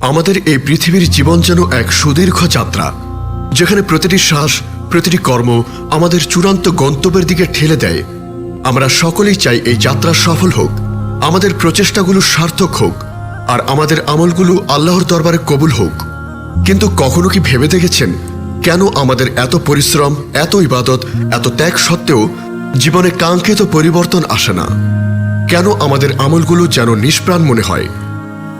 আমাদের এই পৃথিবীর জীবন যেন এক সুদীর্ঘ যাত্রা, যেখানে প্রতিটি শ্বাস, প্রতিটি কর্ম আমাদের চূড়ান্ত গন্তব্যের দিকে ঠেলে দেয়। আমরা সকলেই চাই এই যাত্রা সফল হোক, আমাদের প্রচেষ্টাগুলো সার্থক হোক, আর আমাদের আমলগুলো আল্লাহর দরবারে কবুল হোক। কিন্তু কখনো কি ভেবে দেখেছেন কেন আমাদের এত পরিশ্রম, এত ইবাদত, এত ত্যাগ সত্ত্বেও জীবনে কাঙ্ক্ষিত পরিবর্তন আসে না? কেন আমাদের আমলগুলো যেন নিষ্প্রাণ মনে হয়?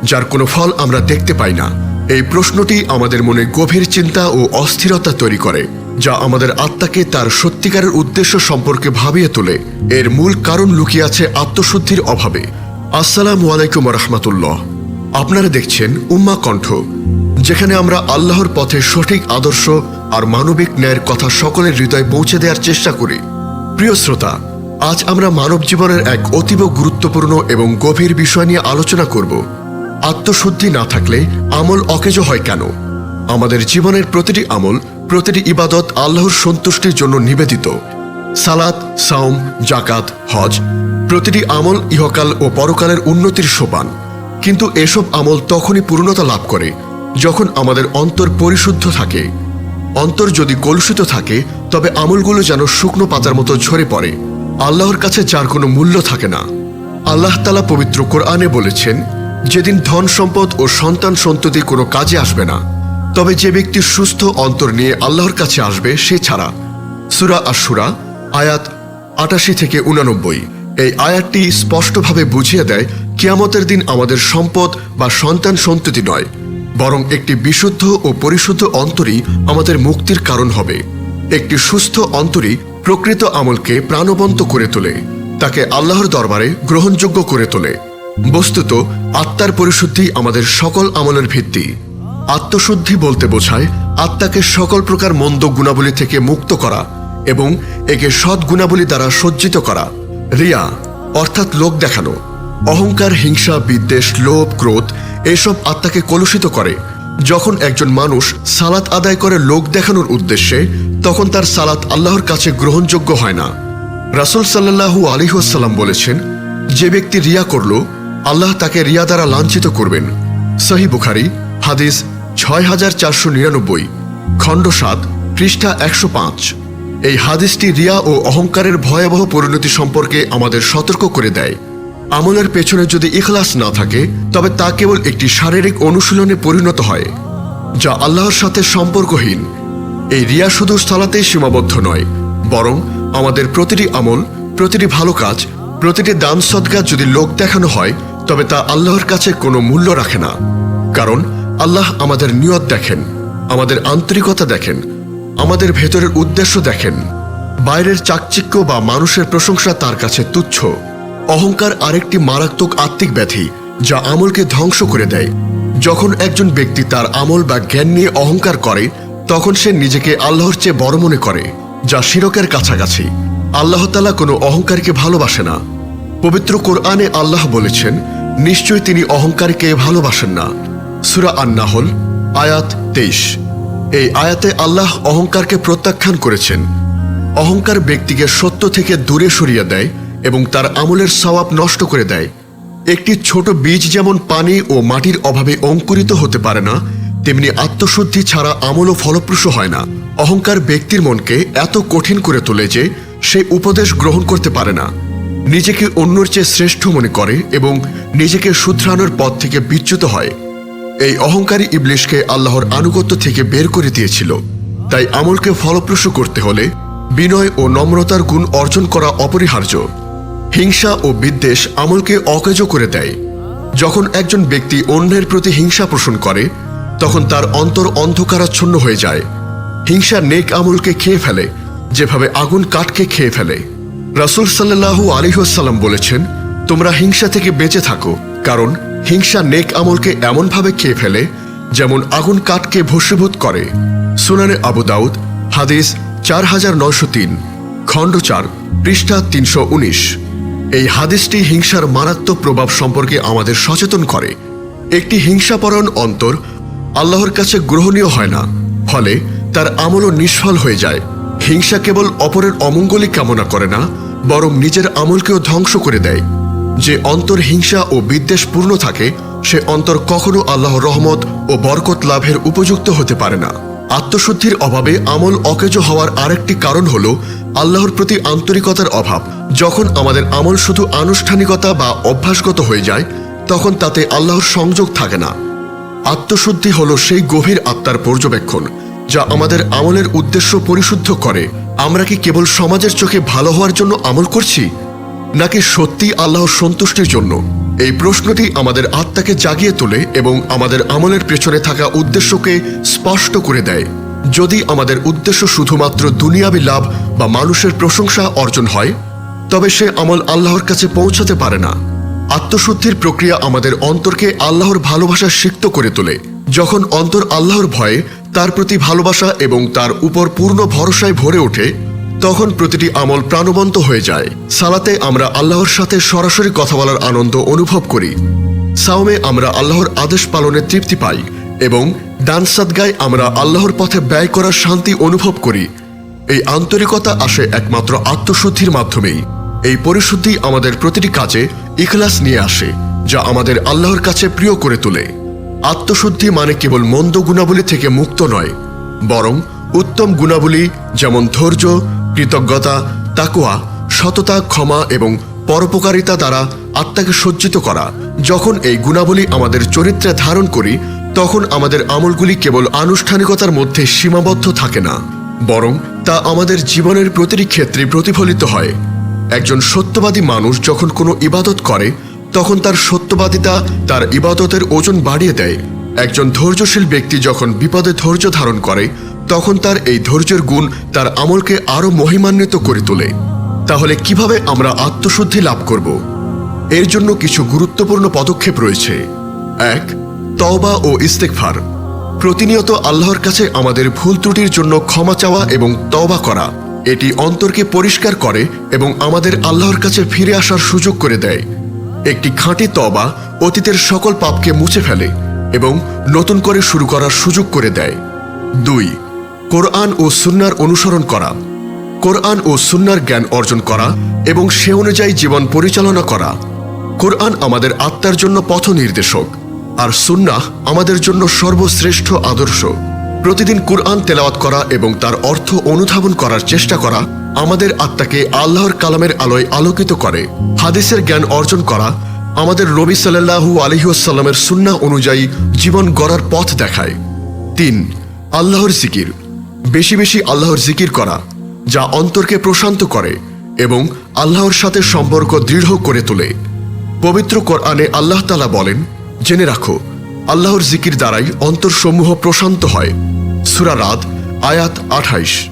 যার কোনো ফল আমরা দেখতে পাই না। এই প্রশ্নটি আমাদের মনে গভীর চিন্তা ও অস্থিরতা তৈরি করে, যা আমাদের আত্মাকে তার সত্যিকারের উদ্দেশ্য সম্পর্কে ভাবিয়ে তোলে। এর মূল কারণ লুকিয়ে আছে আত্মশুদ্ধির অভাবে। আসসালামু আলাইকুম রহমতুল্লাহ। আপনারা দেখছেন উম্মা কণ্ঠ, যেখানে আমরা আল্লাহর পথে সঠিক আদর্শ আর মানবিক ন্যায়ের কথা সকলের হৃদয়ে পৌঁছে দেওয়ার চেষ্টা করি। প্রিয় শ্রোতা, আজ আমরা মানব জীবনের এক অতীব গুরুত্বপূর্ণ এবং গভীর বিষয় নিয়ে আলোচনা করব। আত্মশুদ্ধি না থাকলে আমল অকেজো হয় কেন? আমাদের জীবনের প্রতিটি আমল, প্রতিটি ইবাদত আল্লাহর সন্তুষ্টির জন্য নিবেদিত। সালাত, সাওম জাকাত হজ, প্রতিটি আমল ইহকাল ও পরকালের উন্নতির সোপান। কিন্তু এসব আমল তখনই পূর্ণতা লাভ করে, যখন আমাদের অন্তর পরিশুদ্ধ থাকে। অন্তর যদি কলুষিত থাকে, তবে আমলগুলো যেন শুকনো পাতার মতো ঝরে পড়ে। আল্লাহর কাছে যার কোনো মূল্য থাকে না। আল্লাহ তালা পবিত্র কোরআনে বলেছেন যেদিন ধন সম্পদ ও সন্তান সন্ততি কোনো কাজে আসবে না, তবে যে ব্যক্তি সুস্থ অন্তর নিয়ে আল্লাহর কাছে আসবে, সে ছাড়া। সুরা আশুরা আয়াত আটাশি থেকে উনানব্বই। এই আয়াতটি স্পষ্টভাবে বুঝিয়ে দেয়, কিয়ামতের দিন আমাদের সম্পদ বা সন্তান সন্ততি নয়, বরং একটি বিশুদ্ধ ও পরিশুদ্ধ অন্তরই আমাদের মুক্তির কারণ হবে। একটি সুস্থ অন্তরই প্রকৃত আমলকে প্রাণবন্ত করে তোলে, তাকে আল্লাহর দরবারে গ্রহণযোগ্য করে তোলে। বস্তুত, আত্মার পরিশুদ্ধি আমাদের সকল আমলের ভিত্তি। আত্মশুদ্ধি বলতে বোঝায় আত্মাকে সকল প্রকার মন্দ গুণাবলী থেকে মুক্ত করা এবং একে সৎ গুণাবলী দ্বারা সজ্জিত করা। রিয়া, অর্থাৎ লোক দেখানো। অহংকার, হিংসা, বিদ্বেষ, লোভ, ক্রোধ এসব আত্মাকে কলুষিত করে। যখন একজন মানুষ সালাত আদায় করে লোক দেখানোর উদ্দেশ্যে, তখন তার সালাত আল্লাহর কাছে গ্রহণযোগ্য হয় না। রাসুল সাল্লাহু আলিহাসাল্লাম বলেছেন, যে ব্যক্তি রিয়া করল আল্লাহ তাকে রিয়া দ্বারা লাঞ্ছিত করবেন। সহি বুখারি, হাদিস ছয় হাজার চারশো নিরানব্বই, খণ্ড সাত, পৃষ্ঠা একশো পাঁচ। এই হাদিসটি রিয়া ও অহংকারের ভয়াবহ পরিণতি সম্পর্কে আমাদের সতর্ক করে দেয়। আমলের পেছনে যদি ইখলাস না থাকে, তবে তা কেবল একটি শারীরিক অনুশীলনে পরিণত হয়, যা আল্লাহর সাথে সম্পর্কহীন। এই রিয়া শুধু স্থলাতেই সীমাবদ্ধ নয়, বরং আমাদের প্রতিটি আমল, প্রতিটি ভালো কাজ, প্রতিটি দান সদ্গা যদি লোক দেখানো হয় তবে তা আল্লাহর কাছে কোনো মূল্য রাখে না। কারণ আল্লাহ আমাদের নিয়ত দেখেন, আমাদের আন্তরিকতা দেখেন, আমাদের ভেতরের উদ্দেশ্য দেখেন। বাইরের চাকচিক্য বা মানুষের প্রশংসা তার কাছে তুচ্ছ। অহংকার আরেকটি মারাত্মক আত্মিক ব্যাধি যা আমলকে ধ্বংস করে দেয়। যখন একজন ব্যক্তি তার আমল বা জ্ঞান নিয়ে অহংকার করে, তখন সে নিজেকে আল্লাহর চেয়ে বড় মনে করে, যা শিরকের কাছাকাছি। আল্লাহ তালা কোনো অহংকারকে ভালোবাসে না। পবিত্র কোরআনে আল্লাহ বলেছেন নিশ্চয়ই তিনি অহংকারকে ভালোবাসেন না। সুরা আন্নাহল, আয়াত তেইশ। এই আয়াতে আল্লাহ অহংকারকে প্রত্যাখ্যান করেছেন। অহংকার ব্যক্তিকে সত্য থেকে দূরে সরিয়ে দেয় এবং তার আমলের সওয়াব নষ্ট করে দেয়। একটি ছোট বীজ যেমন পানি ও মাটির অভাবে অঙ্কুরিত হতে পারে না, তেমনি আত্মশুদ্ধি ছাড়া আমলও ফলপ্রসূ হয় না। অহংকার ব্যক্তির মনকে এত কঠিন করে তোলে যে সে উপদেশ গ্রহণ করতে পারে না। নিজেকে অন্যর চেয়ে শ্রেষ্ঠ মনে করে এবং নিজেকে শুধরানোর পথ থেকে বিচ্যুত হয়। এই অহংকারী ইবলিশকে আল্লাহর আনুগত্য থেকে বের করে দিয়েছিল। তাই আমলকে ফলপ্রসূ করতে হলে বিনয় ও নম্রতার গুণ অর্জন করা অপরিহার্য। হিংসা ও বিদ্বেষ আমলকে অকেজ করে দেয়। যখন একজন ব্যক্তি অন্যের প্রতি হিংসা পোষণ করে, তখন তার অন্তর অন্ধকারাচ্ছন্ন হয়ে যায়। হিংসা নেক আমলকে খেয়ে ফেলে, যেভাবে আগুন কাঠকে খেয়ে ফেলে। রাসুল সাল্লাহু আলিহাসাল্লাম বলেছেন, তোমরা হিংসা থেকে বেঁচে থাকো, কারণ হিংসা নেক আমলকে এমনভাবে খেয়ে ফেলে, যেমন আগুন কাঠকে ভস্মীভূত করে। সুনানে আবু দাউদ, হাদিস চার হাজার নয়শো তিন, খণ্ড চার, পৃষ্ঠা তিনশো উনিশ। এই হাদিসটি হিংসার মারাত্মক প্রভাব সম্পর্কে আমাদের সচেতন করে। একটি হিংসাপরণ অন্তর আল্লাহর কাছে গ্রহণীয় হয় না, ফলে তার আমলও নিষ্ফল হয়ে যায়। হিংসা কেবল অপরের অমঙ্গলই কামনা করে না বরং নিজের আমলকেও ধ্বংস করে দেয়। যে অন্তর হিংসা ও বিদ্বেষ পূর্ণ থাকে, সে অন্তর কখনো আল্লাহ রহমত ও বরকত লাভের উপযুক্ত হতে পারে না। আত্মশুদ্ধির অভাবে আমল অকেজো হওয়ার আরেকটি কারণ হল আল্লাহর প্রতি আন্তরিকতার অভাব। যখন আমাদের আমল শুধু আনুষ্ঠানিকতা বা অভ্যাসগত হয়ে যায়, তখন তাতে আল্লাহর সংযোগ থাকে না। আত্মশুদ্ধি হল সেই গভীর আত্মার পর্যবেক্ষণ, যা আমাদের আমলের উদ্দেশ্য পরিশুদ্ধ করে। আমরা কি কেবল সমাজের চোখে ভালো হওয়ার জন্য আমল করছি, নাকি সত্যি আল্লাহর সন্তুষ্টির জন্য? এই প্রশ্নটি আমাদের আত্মাকে জাগিয়ে তোলে এবং আমাদের আমলের পেছনে থাকা উদ্দেশ্যকে স্পষ্ট করে দেয়। যদি আমাদের উদ্দেশ্য শুধুমাত্র দুনিয়াবি লাভ বা মানুষের প্রশংসা অর্জন হয়, তবে সে আমল আল্লাহর কাছে পৌঁছাতে পারে না। আত্মশুদ্ধির প্রক্রিয়া আমাদের অন্তরকে আল্লাহর ভালোবাসা সিক্ত করে তোলে। যখন অন্তর আল্লাহর ভয়ে তার প্রতি ভালোবাসা এবং তার উপর পূর্ণ ভরসায় ভরে ওঠে, তখন প্রতিটি আমল প্রাণবন্ত হয়ে যায়। সালাতে আমরা আল্লাহর সাথে সরাসরি কথা বলার আনন্দ অনুভব করি। সাওমে আমরা আল্লাহর আদেশ পালনে তৃপ্তি পাই এবং দান সাদগায় আমরা আল্লাহর পথে ব্যয় করার শান্তি অনুভব করি। এই আন্তরিকতা আসে একমাত্র আত্মশুদ্ধির মাধ্যমেই। এই পরিশুদ্ধি আমাদের প্রতিটি কাজে ইখলাস নিয়ে আসে, যা আমাদের আল্লাহর কাছে প্রিয় করে তোলে। আত্মশুদ্ধি মানে কেবল মন্দ গুণাবলী থেকে মুক্ত নয়, বরং উত্তম গুণাবলী যেমন ধৈর্য, কৃতজ্ঞতা, তাকুয়া, সততা, ক্ষমা এবং পরোপকারিতা দ্বারা আত্মাকে সজ্জিত করা। যখন এই গুণাবলী আমাদের চরিত্রে ধারণ করি, তখন আমাদের আমলগুলি কেবল আনুষ্ঠানিকতার মধ্যে সীমাবদ্ধ থাকে না, বরং তা আমাদের জীবনের প্রতিটি ক্ষেত্রে প্রতিফলিত হয়। একজন সত্যবাদী মানুষ যখন কোনো ইবাদত করে তখন তার সত্যবাদিতা তার ইবাদতের ওজন বাড়িয়ে দেয়। একজন ধৈর্যশীল ব্যক্তি যখন বিপদে ধৈর্য ধারণ করে, তখন তার এই ধৈর্যের গুণ তার আমলকে আরও মহিমান্বিত করে তোলে। তাহলে কীভাবে আমরা আত্মশুদ্ধি লাভ করব? এর জন্য কিছু গুরুত্বপূর্ণ পদক্ষেপ রয়েছে। এক, তওবা ও ইস্তেকফার প্রতিনিয়ত আল্লাহর কাছে আমাদের ভুল ত্রুটির জন্য ক্ষমা চাওয়া এবং তওবা করা, এটি অন্তরকে পরিষ্কার করে এবং আমাদের আল্লাহর কাছে ফিরে আসার সুযোগ করে দেয়। একটি খাঁটি তবা অতীতের সকল পাপকে মুছে ফেলে এবং নতুন করে শুরু করার সুযোগ করে দেয়। দুই, কোরআন ও সুন্নার অনুসরণ করা। কোরআন ও সুন্নার জ্ঞান অর্জন করা এবং সে অনুযায়ী জীবন পরিচালনা করা। কোরআন আমাদের আত্মার জন্য পথ নির্দেশক আর সুন্নাহ আমাদের জন্য সর্বশ্রেষ্ঠ আদর্শ। প্রতিদিন কোরআন তেলাওয়াত করা এবং তার অর্থ অনুধাবন করার চেষ্টা করা আমাদের আত্মাকে আল্লাহর কালামের আলোয় আলোকিত করে, হাদিসের জ্ঞান অর্জন করা, আমাদের রবি সাল্লাহু আলহিউসাল্লামের সুন্না অনুযায়ী জীবন গড়ার পথ দেখায়। তিন, আল্লাহর জিকির। বেশি বেশি আল্লাহর জিকির করা, যা অন্তরকে প্রশান্ত করে এবং আল্লাহর সাথে সম্পর্ক দৃঢ় করে তোলে। পবিত্র কোরআনে আল্লাহ তালা বলেন, জেনে রাখো, আল্লাহর জিকির দ্বারাই অন্তরসমূহ প্রশান্ত হয়। সুরা রাত আয়াত আঠাইশ।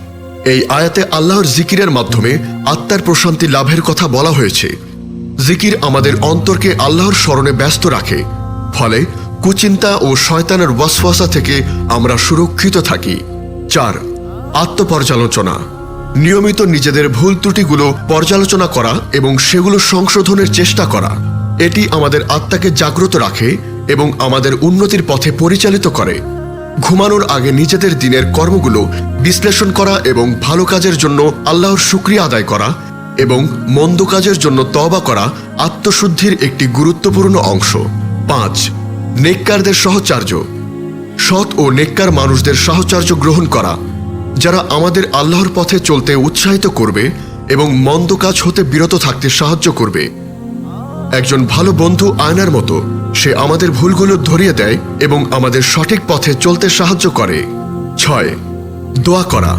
এই আয়াতে আল্লাহর জিকিরের মাধ্যমে আত্মার প্রশান্তি লাভের কথা বলা হয়েছে। জিকির আমাদের অন্তরকে আল্লাহর স্মরণে ব্যস্ত রাখে, ফলে কুচিন্তা ও শয়তানের ওয়াসওয়াসা থেকে আমরা সুরক্ষিত থাকি। চার, আত্মপর্যালোচনা। নিয়মিত নিজেদের ভুল ত্রুটিগুলো পর্যালোচনা করা এবং সেগুলো সংশোধনের চেষ্টা করা, এটি আমাদের আত্মাকে জাগ্রত রাখে এবং আমাদের উন্নতির পথে পরিচালিত করে। ঘুমানোর আগে নিজেদের দিনের কর্মগুলো বিশ্লেষণ করা এবং ভালো কাজের জন্য আল্লাহর শুক্রিয়া আদায় করা এবং মন্দ কাজের জন্য তবা করা আত্মশুদ্ধির একটি গুরুত্বপূর্ণ অংশ। পাঁচ, নেককারদের সহচার্য। সৎ ও নেককার মানুষদের সাহচর্য গ্রহণ করা, যারা আমাদের আল্লাহর পথে চলতে উৎসাহিত করবে এবং মন্দ কাজ হতে বিরত থাকতে সাহায্য করবে। একজন ভালো বন্ধু আয়নার মতো। সে আমাদের ভুলগুলো ধরিয়ে দেয় এবং আমাদের সঠিক পথে চলতে সাহায্য করে। ছয়, দোয়া করা।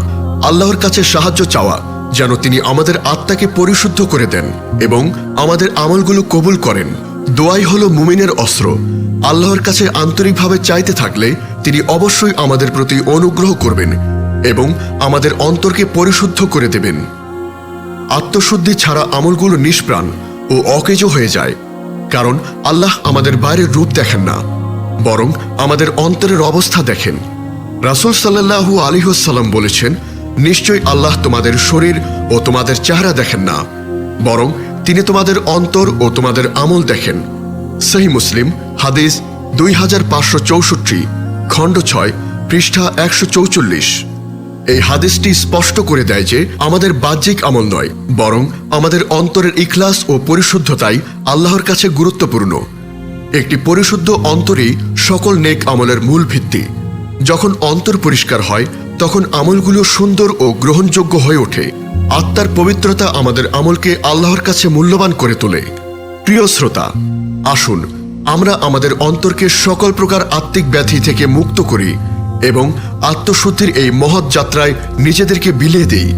আল্লাহর কাছে সাহায্য চাওয়া, যেন তিনি আমাদের আত্মাকে পরিশুদ্ধ করে দেন এবং আমাদের আমলগুলো কবুল করেন। দোয়াই হলো মুমিনের অস্ত্র। আল্লাহর কাছে আন্তরিকভাবে চাইতে থাকলে তিনি অবশ্যই আমাদের প্রতি অনুগ্রহ করবেন এবং আমাদের অন্তরকে পরিশুদ্ধ করে দেবেন। আত্মশুদ্ধি ছাড়া আমলগুলো নিষ্প্রাণ ও অকেজ হয়ে যায়। কারণ আল্লাহ আমাদের বাইরের রূপ দেখেন না, বরং আমাদের অন্তরের অবস্থা দেখেন। রাসুল সাল্লাহু আলিহাসাল্লাম বলেছেন, নিশ্চয়ই আল্লাহ তোমাদের শরীর ও তোমাদের চেহারা দেখেন না, বরং তিনি তোমাদের অন্তর ও তোমাদের আমল দেখেন। সেই মুসলিম, হাদিস দুই হাজার পাঁচশো চৌষট্টি, খণ্ড ছয়, পৃষ্ঠা একশো চৌচল্লিশ। এই হাদিসটি স্পষ্ট করে দেয় যে আমাদের বাহ্যিক আমল নয়, বরং আমাদের অন্তরের ইখলাস ও পরিশুদ্ধতাই আল্লাহর কাছে গুরুত্বপূর্ণ। একটি পরিশুদ্ধ অন্তরেই সকল নেক আমলের মূল ভিত্তি। যখন অন্তর পরিষ্কার হয়, তখন আমলগুলো সুন্দর ও গ্রহণযোগ্য হয়ে ওঠে। আত্মার পবিত্রতা আমাদের আমলকে আল্লাহর কাছে মূল্যবান করে তোলে। প্রিয় শ্রোতা, আসুন আমরা আমাদের অন্তরকে সকল প্রকার আত্মিক ব্যাধি থেকে মুক্ত করি এবং আত্মশুদ্ধির এই মহৎ যাত্রায় নিজেদেরকে বিলিয়ে দিই।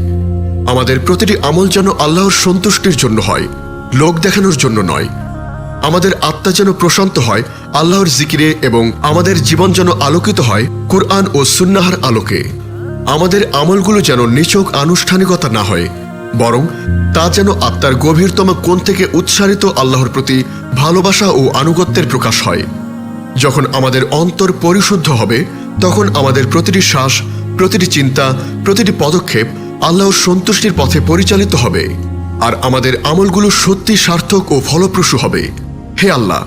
আমাদের প্রতিটি আমল যেন আল্লাহর সন্তুষ্টির জন্য হয়, লোক দেখানোর জন্য নয়। আমাদের আত্মা যেন প্রশান্ত হয়, আল্লাহর জিকিরে এবং আমাদের জীবন যেন আলোকিত হয় কুরআন ও সুন্নাহার আলোকে। আমাদের আমলগুলো যেন নিছক আনুষ্ঠানিকতা না হয়, বরং তা যেন আত্মার গভীরতম কোণ থেকে উৎসারিত আল্লাহর প্রতি ভালোবাসা ও আনুগত্যের প্রকাশ হয়। যখন আমাদের অন্তর পরিশুদ্ধ হবে তখন আমাদের প্রতিটি শ্বাস, প্রতিটি চিন্তা, প্রতিটি পদক্ষেপ আল্লাহর সন্তুষ্টির পথে পরিচালিত হবে। আর আমাদের আমলগুলো সত্যি সার্থক ও ফলপ্রসূ হবে। হে আল্লাহ,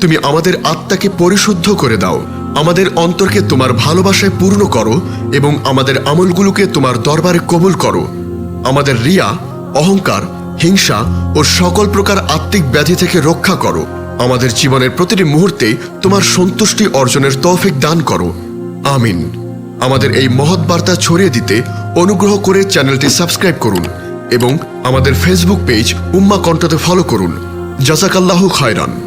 তুমি আমাদের আত্মাকে পরিশুদ্ধ করে দাও। আমাদের অন্তরকে তোমার ভালোবাসায় পূর্ণ করো এবং আমাদের আমলগুলোকে তোমার দরবারে কবুল করো। আমাদের রিয়া, অহংকার, হিংসা ও সকল প্রকার আত্মিক ব্যাধি থেকে রক্ষা করো। আমাদের জীবনের প্রতিটি মুহূর্তে তোমার সন্তুষ্টি অর্জনের তৌফিক দান করো। আমিন। আমাদের এই মহৎ বার্তা ছড়িয়ে দিতে অনুগ্রহ করে চ্যানেলটি সাবস্ক্রাইব করুন এবং আমাদের ফেসবুক পেজ উম্মা কণ্ঠতে ফলো করুন। জাজাকাল্লাহু খায়রান।